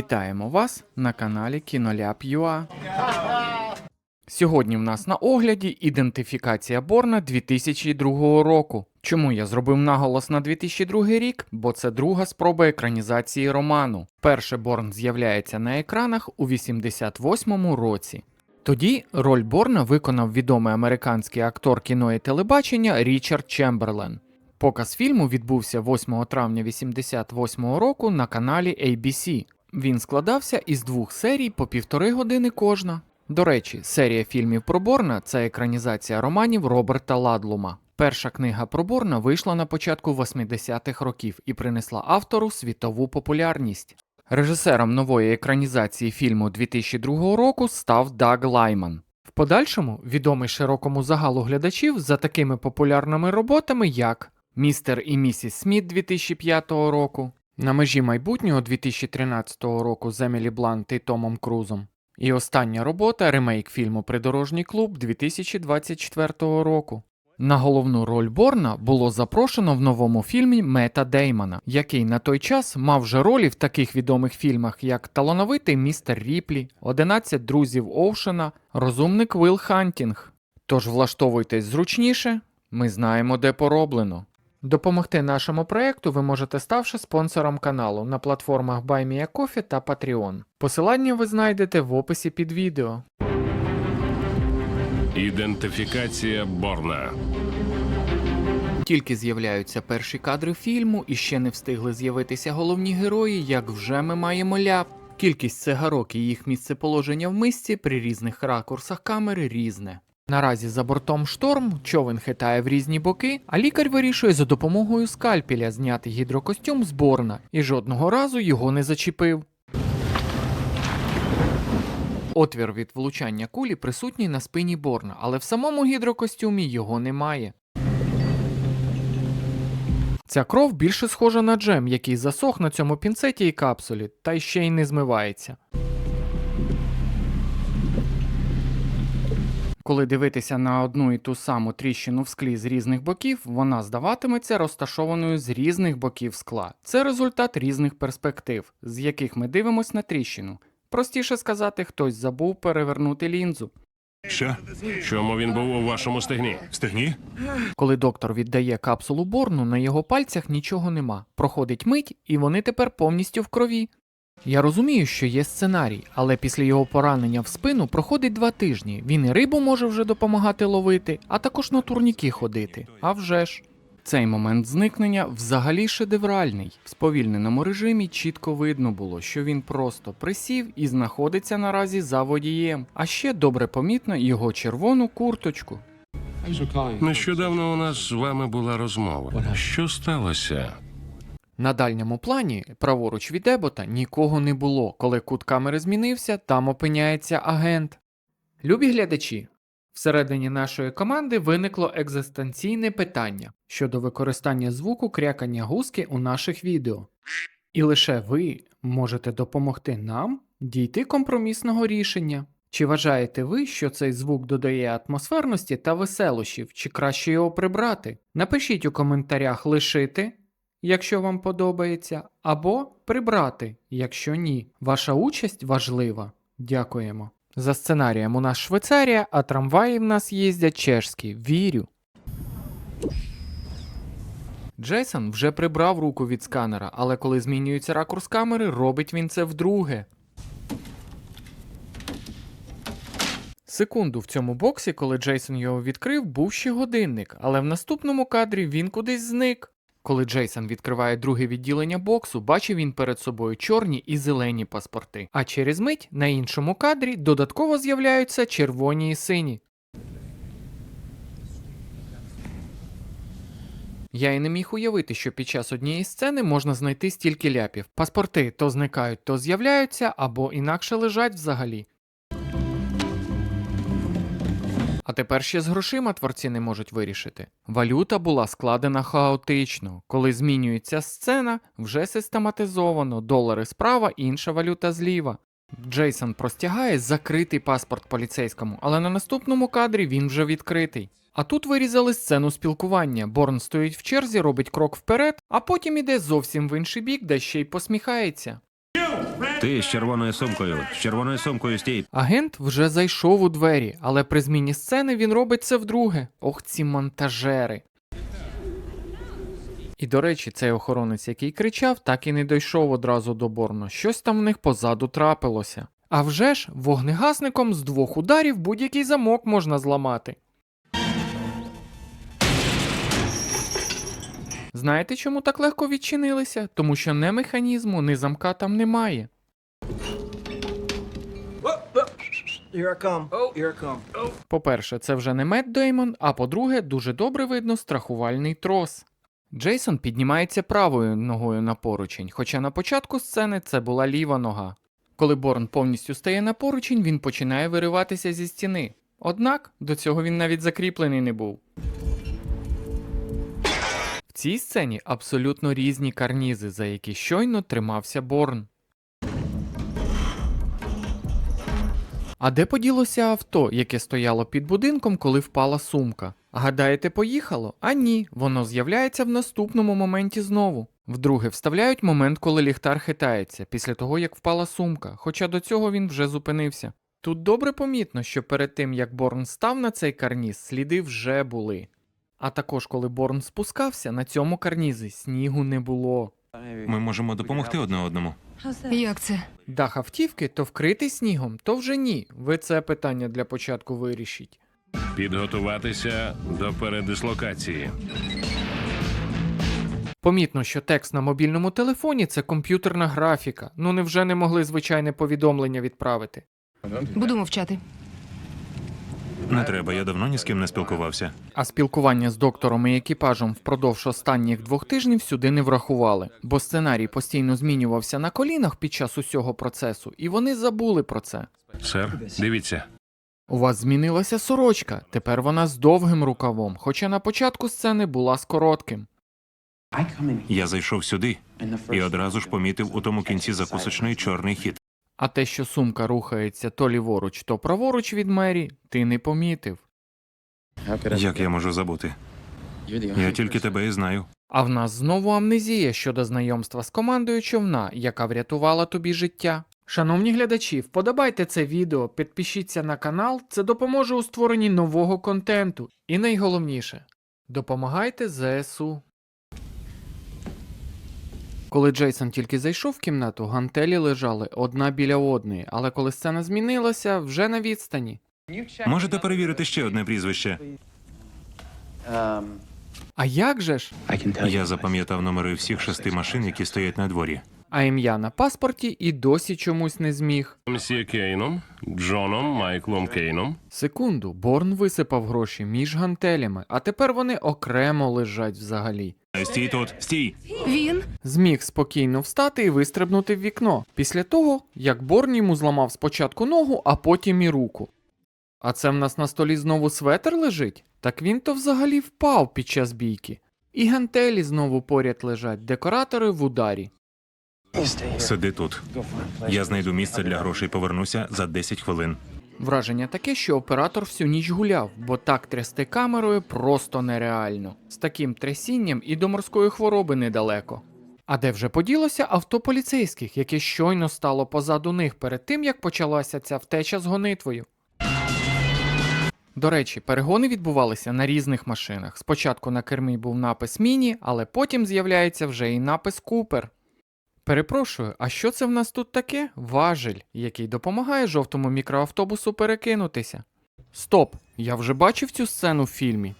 Вітаємо вас на каналі Кіноляп.ua. Сьогодні в нас на огляді ідентифікація Борна 2002 року. Чому я зробив наголос на 2002 рік? Бо це друга спроба екранізації роману. Перше Борн з'являється на екранах у 88 році. Тоді роль Борна виконав відомий американський актор кіно і телебачення Річард Чемберлен. Показ фільму відбувся 8 травня 88 року на каналі ABC. Він складався із двох серій по півтори години кожна. До речі, серія фільмів про Борна це екранізація романів Роберта Ладлума. Перша книга про Борна вийшла на початку 80-х років і принесла автору світову популярність. Режисером нової екранізації фільму 2002 року став Даг Лайман. В подальшому відомий широкому загалу глядачів за такими популярними роботами, як Містер і місіс Сміт 2005 року, На межі майбутнього 2013 року з Емілі Блант і Томом Крузом. І остання робота ремейк фільму Придорожній клуб 2024 року. На головну роль Борна було запрошено в новому фільмі Мета Деймона, який на той час мав вже ролі в таких відомих фільмах, як Талановитий містер Ріплі, 11 друзів Оушена, Розумник Вилл Хантінг. Тож влаштовуйтесь зручніше, ми знаємо, де пороблено. Допомогти нашому проекту ви можете ставши спонсором каналу на платформах BuyMeACoffee та Patreon. Посилання ви знайдете в описі під відео. Ідентифікація Борна. Тільки з'являються перші кадри фільму і ще не встигли з'явитися головні герої, як вже ми маємо ляп. Кількість цигарок і їх місцеположення в мисці при різних ракурсах камери різне. Наразі за бортом шторм човен хитає в різні боки, а лікар вирішує за допомогою скальпеля зняти гідрокостюм з Борна і жодного разу його не зачепив. Отвір від влучання кулі присутній на спині Борна, але в самому гідрокостюмі його немає. Ця кров більше схожа на джем, який засох на цьому пінцеті і капсулі, та ще й не змивається. Коли дивитися на одну і ту саму тріщину в склі з різних боків, вона здаватиметься розташованою з різних боків скла. Це результат різних перспектив, з яких ми дивимось на тріщину. Простіше сказати, хтось забув перевернути лінзу. Що? Чому він був у вашому стегні? Стегні? Коли доктор віддає капсулу борну, на його пальцях нічого нема. Проходить мить, і вони тепер повністю в крові. Я розумію, що є сценарій, але після його поранення в спину проходить два тижні. Він і рибу може вже допомагати ловити, а також на турніки ходити. А вже ж. Цей момент зникнення взагалі шедевральний. В сповільненому режимі чітко видно було, що він просто присів і знаходиться наразі за водієм, а ще добре помітно його червону курточку. Нещодавно у нас з вами була розмова. Що сталося? На дальньому плані, праворуч від Ебота, нікого не було. Коли кут камери змінився, там опиняється агент. Любі глядачі, всередині нашої команди виникло екзистенційне питання щодо використання звуку крякання гуски у наших відео. І лише ви можете допомогти нам дійти компромісного рішення. Чи вважаєте ви, що цей звук додає атмосферності та веселощів, чи краще його прибрати? Напишіть у коментарях лишити, якщо вам подобається, або прибрати, якщо ні. Ваша участь важлива. Дякуємо. За сценарієм у нас Швейцарія, а трамваї в нас їздять чешські. Вірю. Джейсон вже прибрав руку від сканера, але коли змінюється ракурс камери, робить він це вдруге. Секунду в цьому боксі, коли Джейсон його відкрив, був ще годинник, але в наступному кадрі він кудись зник. Коли Джейсон відкриває друге відділення боксу, бачив він перед собою чорні і зелені паспорти. А через мить на іншому кадрі додатково з'являються червоні і сині. Я і не міг уявити, що під час однієї сцени можна знайти стільки ляпів. Паспорти то зникають, то з'являються, або інакше лежать взагалі. А тепер ще з грошима творці не можуть вирішити. Валюта була складена хаотично. Коли змінюється сцена, вже систематизовано долари справа, інша валюта зліва. Джейсон простягає закритий паспорт поліцейському, але на наступному кадрі він вже відкритий. А тут вирізали сцену спілкування. Борн стоїть в черзі, робить крок вперед, а потім іде зовсім в інший бік, де ще й посміхається. Ти з червоною сумкою, з червоною сумкою стій. Агент вже зайшов у двері, але при зміні сцени він робить це вдруге. Ох, ці монтажери. І до речі, цей охоронець, який кричав, так і не дійшов одразу до Борно. Щось там в них позаду трапилося. А вже ж, вогнегасником з двох ударів будь-який замок можна зламати. Знаєте, чому так легко відчинилися? Тому що не механізму, ні замка там немає. Here I come. Oh, here I come. По-перше, це вже не Мет Деймон, а по-друге, дуже добре видно страхувальний трос. Джейсон піднімається правою ногою на поручень, хоча на початку сцени це була ліва нога. Коли Борн повністю стає на поручень, він починає вириватися зі стіни. Однак до цього він навіть закріплений не був. В цій сцені абсолютно різні карнізи, за які щойно тримався Борн. А де поділося авто, яке стояло під будинком, коли впала сумка? Гадаєте, поїхало? А ні, воно з'являється в наступному моменті знову. Вдруге вставляють момент, коли ліхтар хитається, після того як впала сумка, хоча до цього він вже зупинився. Тут добре помітно, що перед тим як Борн став на цей карніз, сліди вже були. А також коли Борн спускався, на цьому карнізі снігу не було. Ми можемо допомогти одне одному. Як це? Дах автівки то вкритий снігом, то вже ні. Ви це питання для початку вирішіть. Підготуватися до передислокації. Помітно, що текст на мобільному телефоні це комп'ютерна графіка. Ну невже не могли звичайне повідомлення відправити? Буду мовчати. Не треба, я давно ні з ким не спілкувався. А спілкування з доктором і екіпажем впродовж останніх двох тижнів сюди не врахували, бо сценарій постійно змінювався на колінах під час усього процесу, і вони забули про це. Сер, дивіться. У вас змінилася сорочка, тепер вона з довгим рукавом, хоча на початку сцени була з коротким. Я зайшов сюди і одразу ж помітив у тому кінці закусочної чорний хід. А те, що сумка рухається то ліворуч, то праворуч від Мері, ти не помітив. Як я можу забути? Я тільки тебе і знаю. А в нас знову амнезія щодо знайомства з командою човна, яка врятувала тобі життя. Шановні глядачі, вподобайте це відео, підпишіться на канал, це допоможе у створенні нового контенту. І найголовніше допомагайте ЗСУ. Коли Джейсон тільки зайшов в кімнату, гантелі лежали одна біля одної, але коли сцена змінилася, вже на відстані. Можете перевірити ще одне прізвище. Um, А як же ж? Я запам'ятав номери всіх шести машин, які стоять на дворі. А ім'я на паспорті і досі чомусь не зміг. Мсьє Кейном, Джоном Майклом Кейном. Секунду, Борн висипав гроші між гантелями, а тепер вони окремо лежать взагалі. Стій тут, стій! Він? Зміг спокійно встати і вистрибнути в вікно, після того, як Борн йому зламав спочатку ногу, а потім і руку. А це в нас на столі знову светер лежить? Так він то взагалі впав під час бійки. І гантелі знову поряд лежать, декоратори в ударі. Сиди тут. Я знайду місце для грошей, повернуся за 10 хвилин. Враження таке, що оператор всю ніч гуляв, бо так трясти камерою просто нереально. З таким трясінням і до морської хвороби недалеко. А де вже поділося авто поліцейських, яке щойно стало позаду них перед тим, як почалася ця втеча з гонитвою. До речі, перегони відбувалися на різних машинах. Спочатку на кермі був напис Міні, але потім з'являється вже і напис Купер. Перепрошую, а що це в нас тут таке? Важель, який допомагає жовтому мікроавтобусу перекинутися. Стоп! Я вже бачив цю сцену в фільмі.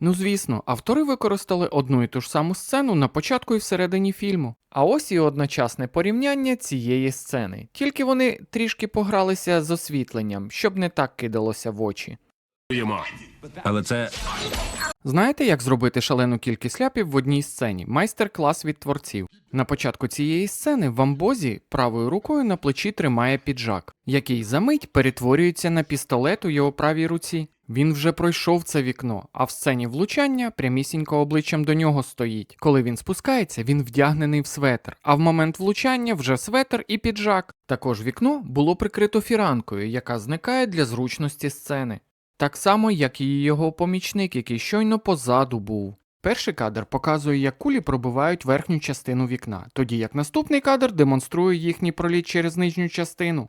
Ну звісно, автори використали одну і ту ж саму сцену на початку і всередині фільму. А ось і одночасне порівняння цієї сцени. Тільки вони трішки погралися з освітленням, щоб не так кидалося в очі. Але це Знаєте, як зробити шалену кількість ляпів в одній сцені? Майстер-клас від творців. На початку цієї сцени в амбозі правою рукою на плечі тримає піджак, який за мить перетворюється на пістолет у його правій руці. Він вже пройшов це вікно, а в сцені влучання прямісінько обличчям до нього стоїть. Коли він спускається, він вдягнений в светр, а в момент влучання вже светр і піджак. Також вікно було прикрито фіранкою, яка зникає для зручності сцени. Так само, як і його помічник, який щойно позаду був. Перший кадр показує, як кулі пробивають верхню частину вікна, тоді як наступний кадр демонструє їхній проліт через нижню частину.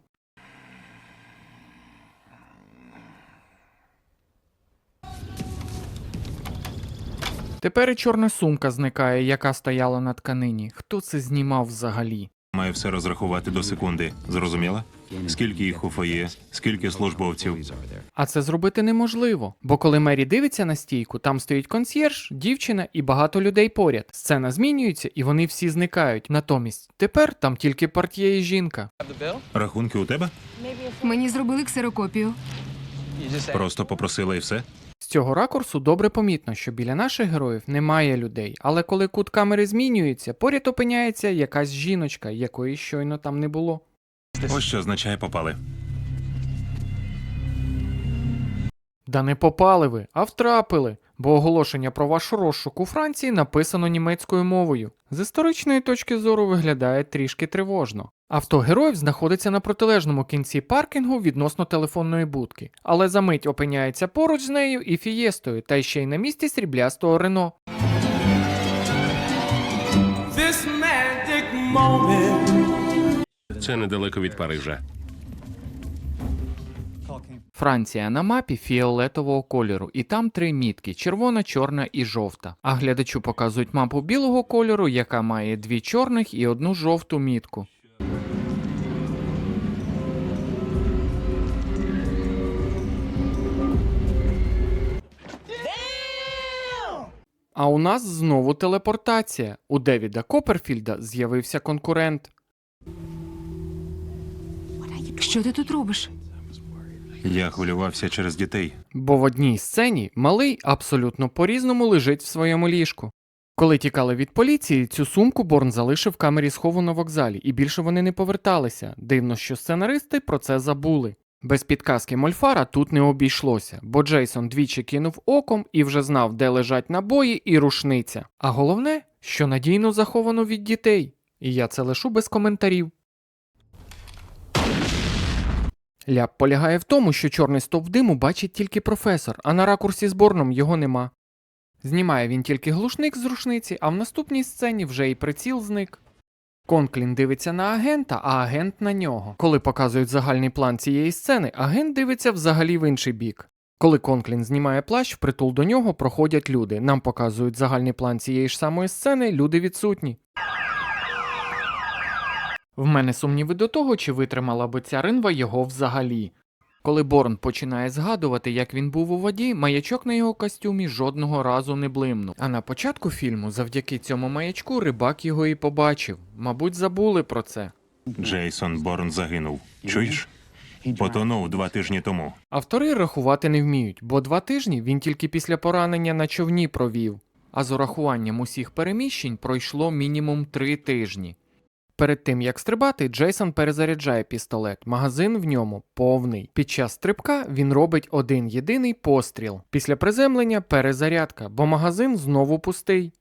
Тепер і чорна сумка зникає, яка стояла на тканині. Хто це знімав взагалі? Маю все розрахувати до секунди. Зрозуміла? Скільки їх у фоє, скільки службовців. А це зробити неможливо, бо коли Мері дивиться на стійку, там стоїть консьєрж, дівчина і багато людей поряд. Сцена змінюється, і вони всі зникають. Натомість тепер там тільки партія і жінка. Рахунки у тебе? Мені зробили ксерокопію. Просто попросила і все. Цього ракурсу добре помітно, що біля наших героїв немає людей, але коли кут камери змінюється, поряд опиняється якась жіночка, якої щойно там не було. Ось що означає попали. Да не попали ви, а втрапили, бо оголошення про ваш розшук у Франції написано німецькою мовою. З історичної точки зору виглядає трішки тривожно. Авто героїв знаходиться на протилежному кінці паркінгу відносно телефонної будки, але за мить опиняється поруч з нею і фієстою, та ще й на місці сріблястого Рено. This magic moment. Це недалеко від Парижа. Франція на мапі фіолетового кольору, і там три мітки: червона, чорна і жовта. А глядачу показують мапу білого кольору, яка має дві чорних і одну жовту мітку. А у нас знову телепортація. У Девіда Копперфільда з'явився конкурент. Що ти тут робиш? Я хвилювався через дітей. Бо в одній сцені малий абсолютно по-різному лежить в своєму ліжку. Коли тікали від поліції, цю сумку Борн залишив в камері схову на вокзалі, і більше вони не поверталися. Дивно, що сценаристи про це забули. Без підказки Мольфара тут не обійшлося, бо Джейсон двічі кинув оком і вже знав, де лежать набої і рушниця. А головне, що надійно заховано від дітей. І я це лишу без коментарів. Ляп полягає в тому, що чорний стовп диму бачить тільки професор, а на ракурсі з Борном його нема. Знімає він тільки глушник з рушниці, а в наступній сцені вже і приціл зник. Конклін дивиться на агента, а агент на нього. Коли показують загальний план цієї сцени, агент дивиться взагалі в інший бік. Коли Конклін знімає плащ, впритул до нього проходять люди. Нам показують загальний план цієї ж самої сцени, люди відсутні. В мене сумніви до того, чи витримала би ця ринва його взагалі. Коли Борн починає згадувати, як він був у воді, маячок на його костюмі жодного разу не блимнув. А на початку фільму, завдяки цьому маячку, рибак його і побачив. Мабуть, забули про це. Джейсон Борн загинув. Чуєш? Потонув два тижні тому. Автори рахувати не вміють, бо два тижні він тільки після поранення на човні провів, а з урахуванням усіх переміщень пройшло мінімум три тижні. Перед тим як стрибати, Джейсон перезаряджає пістолет. Магазин в ньому повний. Під час стрибка він робить один єдиний постріл. Після приземлення перезарядка, бо магазин знову пустий.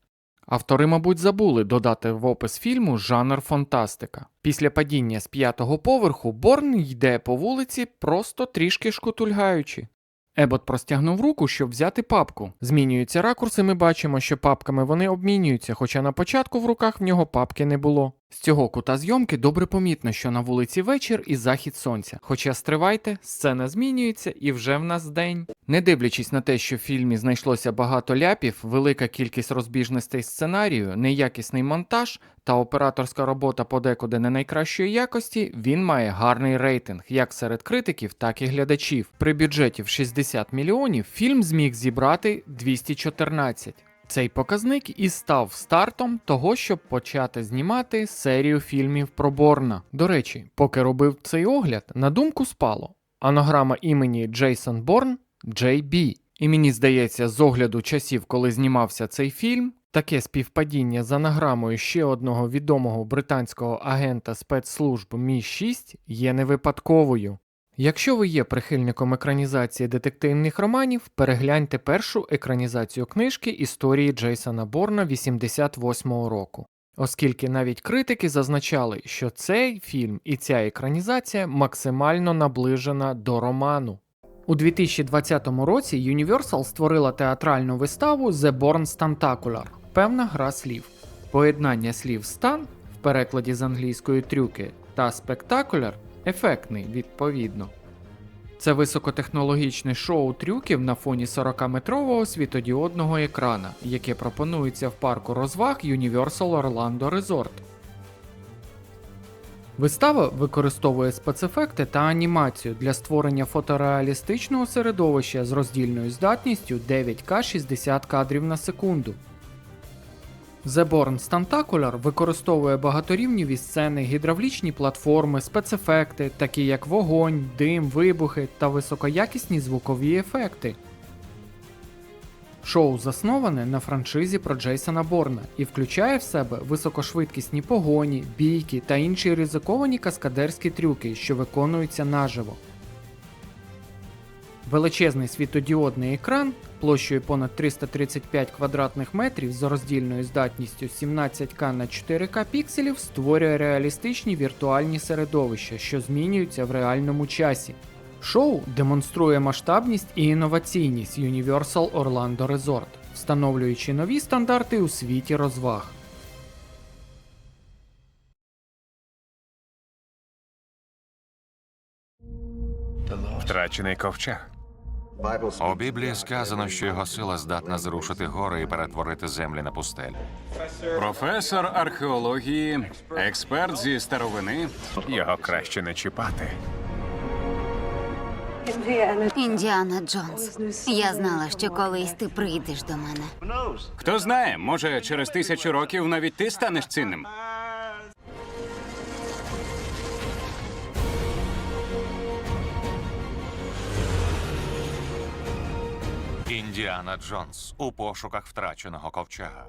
Автори, мабуть, забули додати в опис фільму жанр фантастика. Після падіння з п'ятого поверху Борн йде по вулиці, просто трішки шкутульгаючи. Ебот простягнув руку, щоб взяти папку. Змінюються ракурси, ми бачимо, що папками вони обмінюються, хоча на початку в руках в нього папки не було. З цього кута зйомки добре помітно, що на вулиці вечір і захід сонця. Хоча стривайте, сцена змінюється і вже в нас день. Не дивлячись на те, що в фільмі знайшлося багато ляпів, велика кількість розбіжностей сценарію, неякісний монтаж та операторська робота подекуди не найкращої якості, він має гарний рейтинг як серед критиків, так і глядачів. При бюджеті в 60 мільйонів фільм зміг зібрати 214. Цей показник і став стартом того, щоб почати знімати серію фільмів про Борна. До речі, поки робив цей огляд, на думку спало анаграма імені Джейсон Борн JB. І мені здається, з огляду часів, коли знімався цей фільм, таке співпадіння з анаграмою ще одного відомого британського агента спецслужб Мі 6 є не випадковою. Якщо ви є прихильником екранізації детективних романів, перегляньте першу екранізацію книжки історії Джейсона Борна 88-го року. Оскільки навіть критики зазначали, що цей фільм і ця екранізація максимально наближена до роману. У 2020 році Universal створила театральну виставу The Born Stantacular – певна гра слів. Поєднання слів стан в перекладі з англійської трюки та спектакуляр ефектний відповідно. Це високотехнологічне шоу трюків на фоні 40-метрового світодіодного екрана, яке пропонується в парку розваг Universal Orlando Resort. Вистава використовує спецефекти та анімацію для створення фотореалістичного середовища з роздільною здатністю 9К 60 кадрів на секунду. The Born Stantacular використовує багаторівніві сцени, гідравлічні платформи, спецефекти, такі як вогонь, дим, вибухи та високоякісні звукові ефекти. Шоу засноване на франшизі про Джейсона Борна і включає в себе високошвидкісні погоні, бійки та інші ризиковані каскадерські трюки, що виконуються наживо. Величезний світодіодний екран площею понад 335 квадратних метрів з роздільною здатністю 17К на 4К пікселів створює реалістичні віртуальні середовища, що змінюються в реальному часі. Шоу демонструє масштабність і інноваційність Universal Orlando Resort, встановлюючи нові стандарти у світі розваг. Втрачений ковчег. У Біблії сказано, що його сила здатна зрушити гори і перетворити землі на пустель. Професор археології, експерт зі старовини. Його краще не чіпати. Індіана Джонс. Я знала, що колись ти прийдеш до мене. Хто знає, може, через тисячу років навіть ти станеш цінним. Індіана Джонс у пошуках втраченого ковчега.